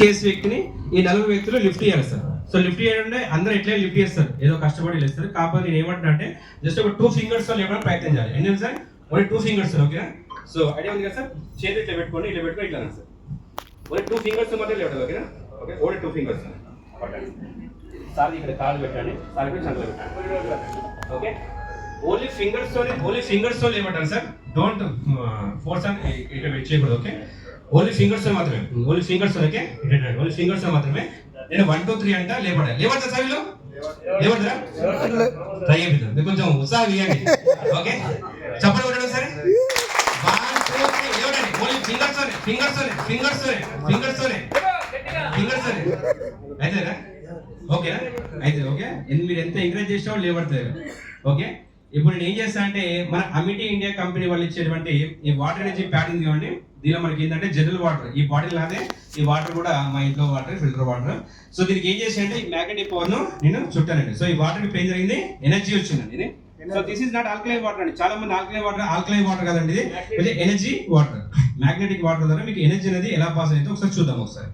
Case వ్యక్తిని ఈ నలుగురు వ్యక్తులు లిఫ్ట్ చేయాలి సార్ సో లిఫ్ట్ చేయాలంటే అందరూ ఎట్లా లిఫ్ట్ చేస్తారు. ఏదో కష్టపడి లేస్తారు. కాకపోతే నేను ఏమంటున్నా అంటే జస్ట్ ఒక టూ ఫింగర్స్తో లేవడం ప్రయత్నం చేయాలి. ఎన్ని sir? Only two fingers okay so idea ఉంది కదా సార్? చేతి ఇట్లా పెట్టుకోండి ఇట్లా పెట్టుకొని ఇట్లా సార్. ఓన్లీ టూ ఫింగర్స్ మాత్రం లేవడం ఓకేనా okay only two fingers sir ఇక్కడ కాలు పెట్టండి. సార్ ఇక్కడ చంద్ర పెట్టండి. ఓకే ఓన్లీ ఫింగర్స్ తోనే ఓన్లీ ఫింగర్స్తో లేమంటారు సార్. డోంట్ ఫోర్స్ uh, అని ఇక్కడ చేయకూడదు ఓకే ఓన్లీ ఫింగర్స్ మాత్రమే. ఓన్లీ ఫింగర్స్ ఓకే ఓన్లీ ఫింగర్స్తో మాత్రమే. నేను వన్ టూ త్రీ అంట లేపడాలి లేవడతా సార్ వీళ్ళు లేవడరా ట్రై చేద్దాం కొంచెం ఉత్సాహం ఇవ్వండి ఓకే చెప్పండి కొట్టండి సరే వన్ టూ త్రీ ఫింగర్స్ తోనే ఫింగర్స్ తోనే ఫింగర్స్ తోనే ఫింగర్స్ తోనే ఫింగర్స్ తోనే ఓకేనా అయితే ఓకే ఎన్- మీరు ఎంత ఎంకరేజ్ చేసినా వాళ్ళు ఓకే ఇప్పుడు నేను ఏం చేస్తా అంటే మన అమిటీ ఇండియా కంపెనీ వాళ్ళు ఇచ్చేటువంటి ఈ వాటర్ ఎనర్జీ ప్యాడింగ్ ఇవ్వండి. దీనిలో మనకి ఏంటంటే జనరల్ వాటర్ ఈ బాటిల్ లానే ఈ వాటర్ కూడా మా ఇంట్లో వాటర్ ఫిల్టర్ వాటర్ సో దీనికి ఏం చేసి అంటే ఈ మ్యాగ్నెటిక్ పవర్ను నేను చుట్టానండి. సో ఈ వాటర్ ఏం జరిగింది ఎనర్జీ వచ్చిందండి so this is not alkaline water అండి. చాలా మంది ఆల్కలైన్ వాటర్ ఆల్కలైన్ వాటర్ కదండి ఇది. ఎనర్జీ వాటర్ మ్యాగ్నెటిక్ వాటర్ ద్వారా మీకు ఎనర్జీ అనేది ఎలా పాస్ అయితే ఒకసారి చూద్దాం ఒకసారి.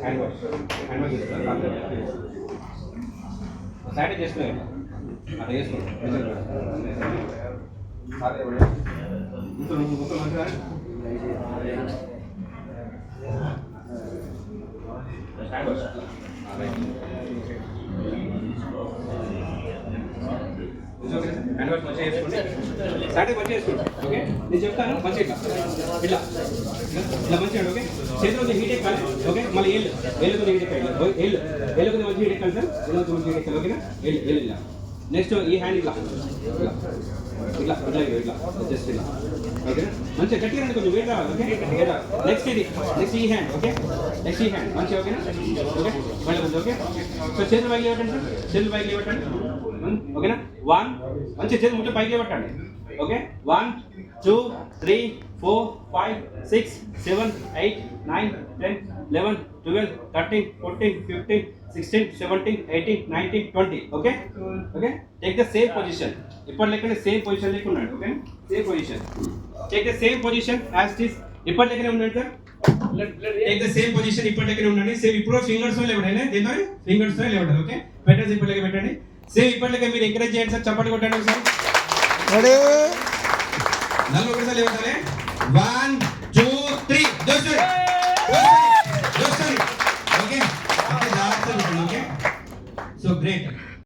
హ్యాండ్ వాష్ హ్యాండ్ వాష్ చేస్తారు శానిటైజ్ చేసుకునే అట్లా చేసుకోండి మంచిగా చేసుకోండి మంచిగా చేసుకోండి ఓకే నేను చెప్తాను మంచిగా ఇట్లా. ఇట్లా. మంచిగా ఓకే చేతిలో హీట్ ఎక్కాలి ఓకే మళ్ళీ ఏళ్ళు. ఏళ్ళు హీట్ ఎక్కాలి. ఏళ్ళు. మంచి హీట్ ఎక్కాలి సార్ మంచి హీట్ ఎక్కాలి ఓకేనా ఏళ్ళు ఏళ్ళు ఇలా. నెక్స్ట్ ఈ హ్యాండ్ ఇట్లా. ఇట్లా. ఇట్లా ఇట్లా ఇట్లా జస్ట్ ఇలా. ఓకే మంచిగా గట్టిగా రండి కొంచెం వెయిట్ రావాలి ఓకే నెక్స్ట్ ఇది నెక్స్ట్ ఈ హ్యాండ్ ఓకే నెక్స్ట్ ఈ హ్యాండ్ మంచిగా ఓకేనా ఓకే మళ్ళీ ఓకే సో చేతులు పైకి ఇవ్వటండి సార్ చేతులు పైకి ఇవ్వటండి ఓకేనా? వన్ మంచిగా చేతులు ముట్టు పైకి లేవటండి okay? One two three four five six seven eight nine ten eleven twelve thirteen fourteen fifteen sixteen seventeen eighteen nineteen twenty. Okay? Okay? Take the same position ఇప్పటి లెక్కనే సేమ్ పొజిషన్ లెక్క ఉన్నాడు okay? Same position take the same position as it is ఇప్పటి లెక్కనే ఉన్నాడు sir take the same position ఇప్పటి లెక్కనే ఉండండి. సేమ్ ఇప్పుడు ఫింగర్స్ లేవడండి. దీంతో ఫింగర్స్తో లేవడం ఓకే? పెట్టండి ఇప్పటి లెక్క పెట్టండి. సేమ్ ఇప్పటి లెక్క మీరు ఎంకరేజ్ చేయండి సార్ చప్పటి కొట్టండి సార్ రెడీ నలుగురు ఒకసారి లేవాలి వన్ టూ త్రీ దోస్తుంది